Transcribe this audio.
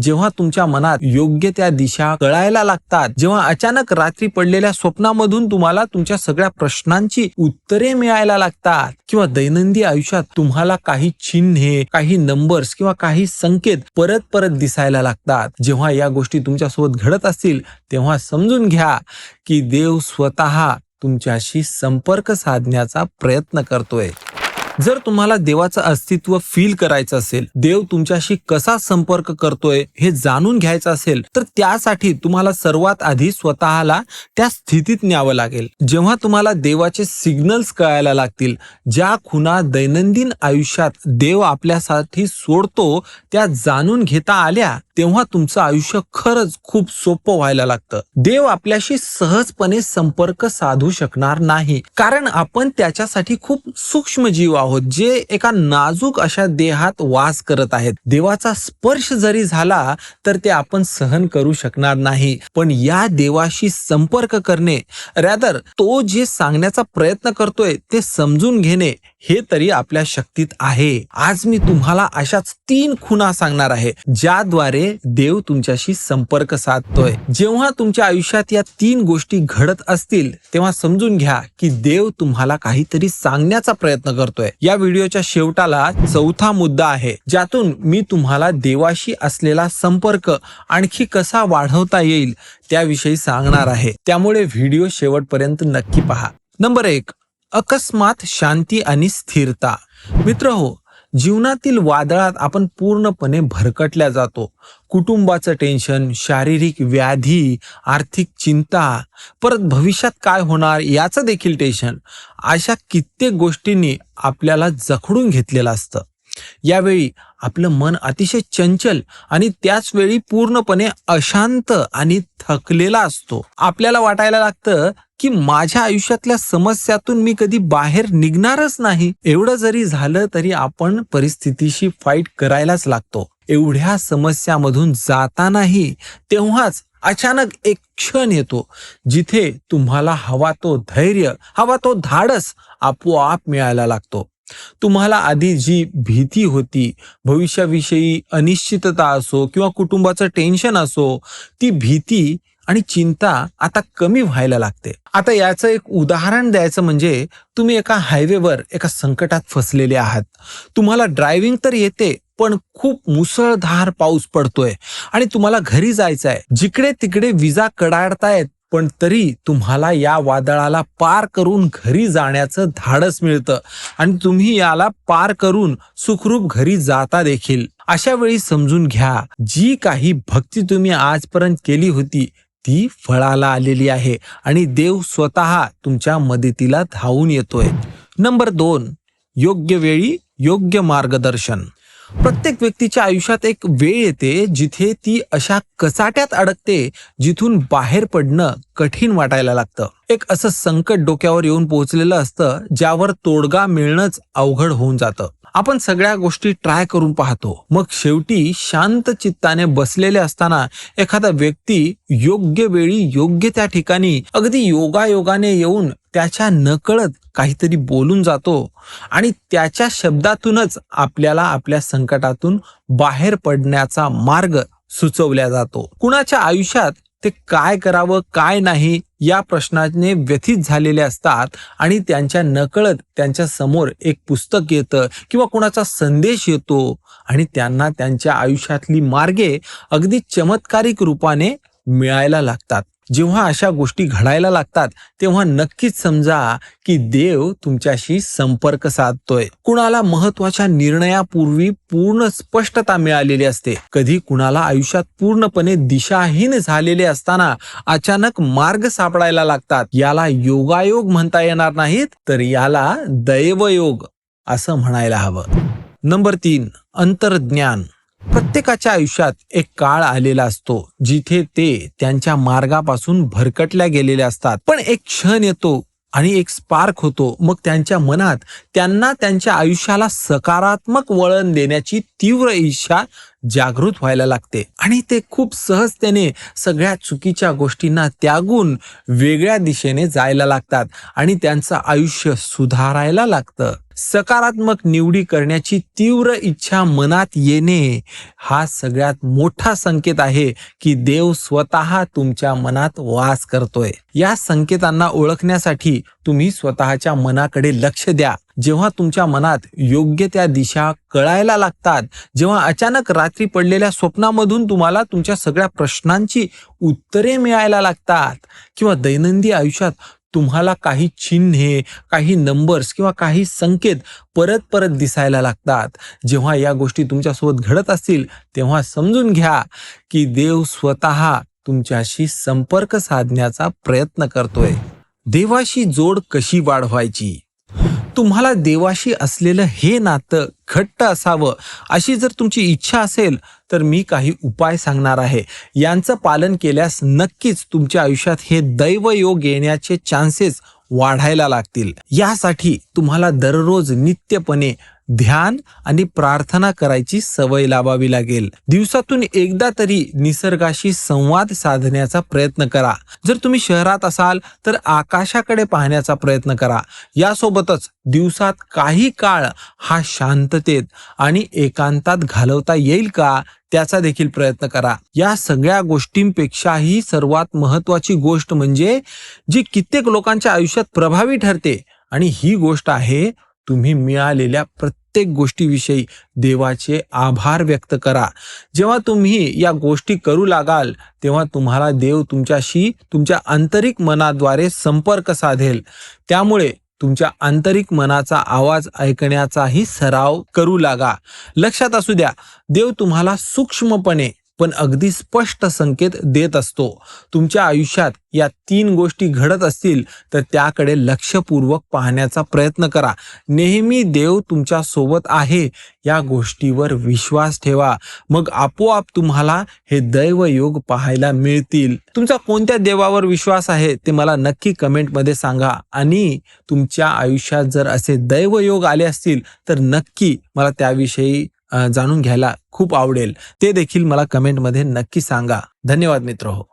जेव्हा तुमच्या मनात योग्य त्या दिशा कळायला लागतात जेव्हा अचानक रात्री पडलेल्या स्वप्नामधून तुम्हाला तुमच्या सगळ्या प्रश्नांची उत्तरे मिळायला लागतात किंवा दैनंदिन आयुष्यात तुम्हाला काही चिन्हे काही नंबर्स किंवा काही संकेत परत परत दिसायला लागतात. जेव्हा या गोष्टी तुमच्यासोबत घडत असतील तेव्हा समजून घ्या की देव स्वतः तुमच्याशी संपर्क साधण्याचा प्रयत्न करतोय. जर तुम्हाला देवाचं अस्तित्व फील करायचं असेल देव तुमच्याशी कसा संपर्क करतोय हे जाणून घ्यायचं असेल तर त्यासाठी तुम्हाला सर्वात आधी स्वतःला त्या स्थितीत न्यावं लागेल. जेव्हा तुम्हाला देवाचे सिग्नल्स कळायला लागतील ज्या खुणा दैनंदिन आयुष्यात देव आपल्यासाठी सोडतो त्या जाणून घेता आल्या तेव्हा तुमचं आयुष्य खरंच खूप सोपं व्हायला लागतं. देव आपल्याशी सहजपणे संपर्क साधू शकणार नाही कारण आपण त्याच्यासाठी खूप सूक्ष्म जीव आहोत जे एका नाजूक अशा देहात वास करत आहेत. देवाचा स्पर्श जरी झाला तर ते आपण सहन करू शकणार नाही. पण या देवाशी संपर्क करणे रॅदर तो जे सांगण्याचा प्रयत्न करतोय ते समजून घेणे हे तरी आपल्या शक्तीत आहे. आज मी तुम्हाला अशाच तीन खुणा सांगणार आहे ज्याद्वारे देव तुमच्याशी संपर्क साधतोय. जेव्हा तुमच्या आयुष्यात या तीन गोष्टी घडत असतील तेव्हा समजून घ्या की देव तुम्हाला काहीतरी सांगण्याचा प्रयत्न करतोय. या व्हिडिओच्या शेवटाला चौथा मुद्दा आहे ज्यातून मी तुम्हाला देवाशी असलेला संपर्क आणखी कसा वाढवता येईल त्याविषयी सांगणार आहे. त्यामुळे व्हिडिओ शेवटपर्यंत नक्की पहा. नंबर एक अकस्मात शांती आणि स्थिरता. मित्र हो जीवनातील वादळात आपण पूर्णपणे भरकटल्या जातो. कुटुंबाचं टेन्शन शारीरिक व्याधी आर्थिक चिंता परत भविष्यात काय होणार याचं देखील टेन्शन अशा कित्येक गोष्टींनी आपल्याला जखडून घेतलेलं असतं. यावेळी आपलं मन अतिशय चंचल आणि त्याच वेळी पूर्णपणे अशांत आणि थकलेला असतो. आपल्याला वाटायला लागतं की माझ्या आयुष्यातल्या समस्यातून मी कधी बाहेर निघणारच नाही. एवढं जरी झालं तरी आपण परिस्थितीशी फाईट करायलाच लागतो. एवढ्या समस्यामधून जातानाही तेव्हाच अचानक एक क्षण येतो जिथे तुम्हाला हवा तो धैर्य हवा तो धाडस आपोआप मिळायला लागतो. तुम्हाला आधी जी भीती होती भविष्याविषयी अनिश्चितता असो किंवा कुटुंबाचं टेन्शन असो ती भीती आणि चिंता आता कमी व्हायला लागते. आता याचं एक उदाहरण द्यायचं म्हणजे तुम्ही एका हायवेवर एका संकटात फसलेले आहात. तुम्हाला ड्रायव्हिंग तर येते पण खूप मुसळधार पाऊस पडतोय आणि तुम्हाला घरी जायचं आहे जिकडे तिकडे विजा कडाडतायत पण तरी तुम्हाला या वादळाला पार करून घरी जाण्याचं धाडस मिळतं. आणि तुम्ही याला पार करून सुखरूप घरी जाता देखील. अशा वेळी समजून घ्या जी काही भक्ती तुम्ही आजपर्यंत केली होती ती फळाला आलेली आहे. आणि देव स्वतः तुमच्या मदतीला धावून येतोय. नंबर दोन योग्य वेळी योग्य मार्गदर्शन. प्रत्येक व्यक्तीच्या आयुष्यात एक वेळ येते जिथे ती अशा कचाट्यात अडकते जिथून बाहेर पडणं कठीण वाटायला लागतं. एक असं संकट डोक्यावर येऊन पोहोचलेलं असतं ज्यावर तोडगा मिळणंच अवघड होऊन जातं. आपण सगळ्या गोष्टी ट्राय करून पाहतो. मग शेवटी शांत चित्ताने बसलेले असताना एखादा व्यक्ती योग्य वेळी योग्य त्या ठिकाणी अगदी योगायोगाने येऊन त्याच्या नकळत काहीतरी बोलून जातो आणि त्याच्या शब्दातूनच आपल्याला आपल्या संकटातून बाहेर पडण्याचा मार्ग सुचवल्या जातो. कुणाच्या आयुष्यात ते काय करावं काय नाही या प्रश्नाने व्यथित झालेले असतात आणि त्यांच्या नकळत त्यांच्यासमोर एक पुस्तक येतं किंवा कोणाचा संदेश येतो आणि त्यांना त्यांच्या आयुष्यातली मार्गे अगदी चमत्कारिक रूपाने मिळायला लागतात. जेव्हा अशा गोष्टी घडायला लागतात तेव्हा नक्कीच समजा की देव तुमच्याशी संपर्क साधतोय. कुणाला महत्त्वाच्या निर्णयापूर्वी पूर्ण स्पष्टता मिळालेली असते. कधी कुणाला आयुष्यात पूर्णपणे दिशाहीन झालेले असताना अचानक मार्ग सापडायला लागतात. याला योगायोग म्हणता येणार नाहीत तर याला दैवयोग असं म्हणायला हवं. नंबर तीन अंतर्ज्ञान. प्रत्येकाच्या आयुष्यात एक काळ आलेला असतो जिथे ते त्यांच्या मार्गापासून भरकटल्या गेलेले असतात. पण एक क्षण येतो आणि एक स्पार्क होतो. मग त्यांच्या मनात त्यांना त्यांच्या आयुष्याला सकारात्मक वळण देण्याची तीव्र इच्छा जागृत व्हायला लागते. आणि ते खूप सहजतेने सगळ्या चुकीच्या गोष्टींना त्यागून वेगळ्या दिशेने जायला लागतात आणि त्यांचं आयुष्य सुधारायला लागतं. सकारात्मक निवडी करण्याची तीव्र इच्छा मनात येणे हा सगळ्यात मोठा संकेत आहे की देव स्वतः तुमच्या मनात वास करतोय. या संकेतांना ओळखण्यासाठी तुम्ही स्वतःच्या मनाकडे लक्ष द्या. जेव्हा तुमच्या मनात योग्य त्या दिशा कळायला लागतात जेव्हा अचानक रात्री पडलेल्या स्वप्नामधून तुम्हाला तुमच्या सगळ्या प्रश्नांची उत्तरे मिळायला लागतात किंवा दैनंदिन आयुष्यात तुम्हाला काही चिन्हे काही नंबर्स किंवा काही संकेत परत परत दिसायला लागतात. जेव्हा या गोष्टी तुमच्यासोबत घडत असतील तेव्हा समजून घ्या की देव स्वतः तुमच्याशी संपर्क साधण्याचा प्रयत्न करतोय. देवाशी जोड कशी वाढवायची? तुम्हाला देवाशी असलेलं हे नातं घट्ट असावं अशी जर तुमची इच्छा असेल तर मी काही उपाय सांगणार आहे. यांचं पालन केल्यास नक्कीच तुमच्या आयुष्यात हे दैवयोग येण्याचे चान्सेस वाढायला लागतील. यासाठी तुम्हाला दररोज नित्यपणे ध्यान आणि प्रार्थना करायची सवय लावावी लागेल. दिवसातून एकदा तरी निसर्गाशी संवाद साधण्याचा प्रयत्न करा. जर तुम्ही शहरात असाल तर आकाशाकडे पाहण्याचा प्रयत्न करा. यासोबतच दिवसात काही काळ हा शांततेत आणि एकांतात घालवता येईल का त्याचा देखील प्रयत्न करा. या सगळ्या गोष्टींपेक्षाही सर्वात महत्वाची गोष्ट म्हणजे जी कित्येक लोकांच्या आयुष्यात प्रभावी ठरते आणि ही गोष्ट आहे तुम्ही मिळालेल्या प्रत्येक गोष्टीविषयी देवाचे आभार व्यक्त करा. जेव्हा तुम्ही या गोष्टी करू लागाल तेव्हा तुम्हाला देव तुमच्याशी तुमच्या आंतरिक मनाद्वारे संपर्क साधेल. त्यामुळे तुमच्या आंतरिक मनाचा आवाज ऐकण्याचाही सराव करू लागा. लक्षात असू द्या देव तुम्हाला सूक्ष्मपणे पण अगदी स्पष्ट संकेत देत असतो. तुमच्या आयुष्यात या तीन गोष्टी घडत असतील तर त्याकडे लक्षपूर्वक पाहण्याचा प्रयत्न करा. नेहमी देव तुमच्यासोबत आहे या गोष्टीवर विश्वास ठेवा. मग आपोआप तुम्हाला हे दैव योग पाहायला मिळतील. तुमचा कोणत्या देवावर विश्वास आहे ते मला नक्की कमेंटमध्ये सांगा. आणि तुमच्या आयुष्यात जर असे दैव योग आले असतील तर नक्की मला त्याविषयी जाणून घ्यायला खूप आवडेल. ते देखील मला कमेंटमध्ये नक्की सांगा. धन्यवाद मित्र. हो